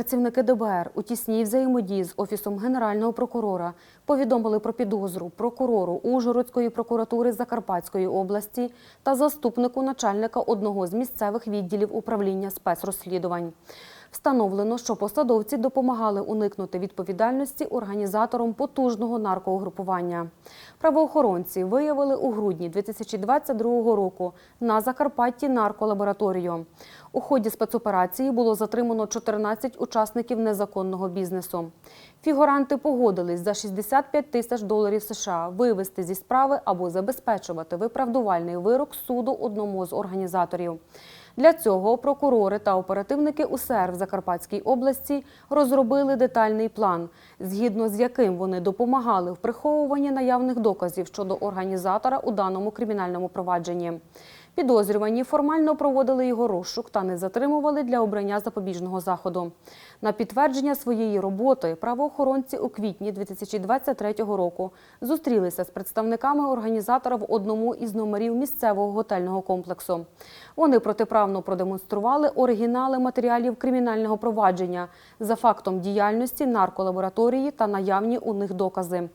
Працівники ДБР у тісній взаємодії з Офісом Генерального прокурора повідомили про підозру прокурору Ужгородської прокуратури Закарпатської області та заступнику начальника одного з місцевих відділів управління спецрозслідувань. Встановлено, що посадовці допомагали уникнути відповідальності організаторам потужного наркоугрупування. Правоохоронці виявили у грудні 2022 року на Закарпатті нарколабораторію. У ході спецоперації було затримано 14 учасників незаконного бізнесу. Фігуранти погодились за 65 тисяч доларів США вивести зі справи або забезпечувати виправдувальний вирок суду одному з організаторів. Для цього прокурори та оперативники УСР в Закарпатській області розробили детальний план, згідно з яким вони допомагали в приховуванні наявних доказів щодо організатора у даному кримінальному провадженні. Підозрювані формально проводили його розшук та не затримували для обрання запобіжного заходу. На підтвердження своєї роботи правоохоронці у квітні 2023 року зустрілися з представниками організатора в одному із номерів місцевого готельного комплексу. Вони протиправно продемонстрували оригінали матеріалів кримінального провадження за фактом діяльності нарколабораторії та наявні у них докази.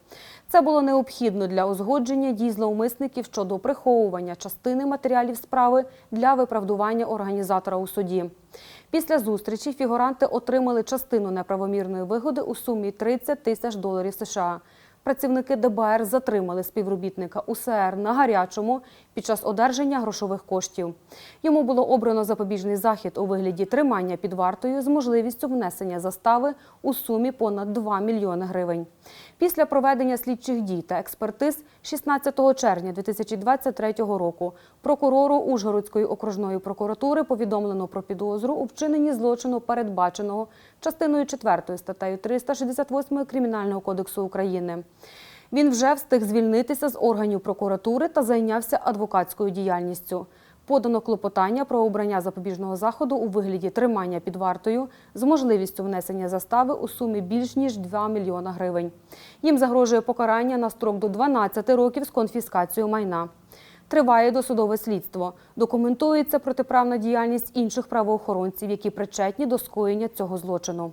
Це було необхідно для узгодження дій зловмисників щодо приховування частини матеріалів справи для виправдування організатора у суді. Після зустрічі фігуранти отримали частину неправомірної вигоди у сумі 30 тисяч доларів США. Працівники ДБР затримали співробітника УСР на гарячому під час одержання грошових коштів. Йому було обрано запобіжний захід у вигляді тримання під вартою з можливістю внесення застави у сумі понад 2 мільйони гривень. Після проведення слідчих дій та експертиз 16 червня 2023 року прокурору Ужгородської окружної прокуратури повідомлено про підозру у вчиненні злочину, передбаченого частиною 4 статтею 368 Кримінального кодексу України. Він вже встиг звільнитися з органів прокуратури та зайнявся адвокатською діяльністю. Подано клопотання про обрання запобіжного заходу у вигляді тримання під вартою з можливістю внесення застави у сумі більш ніж 2 мільйона гривень. Їм загрожує покарання на строк до 12 років з конфіскацією майна. Триває досудове слідство. Документується протиправна діяльність інших правоохоронців, які причетні до скоєння цього злочину.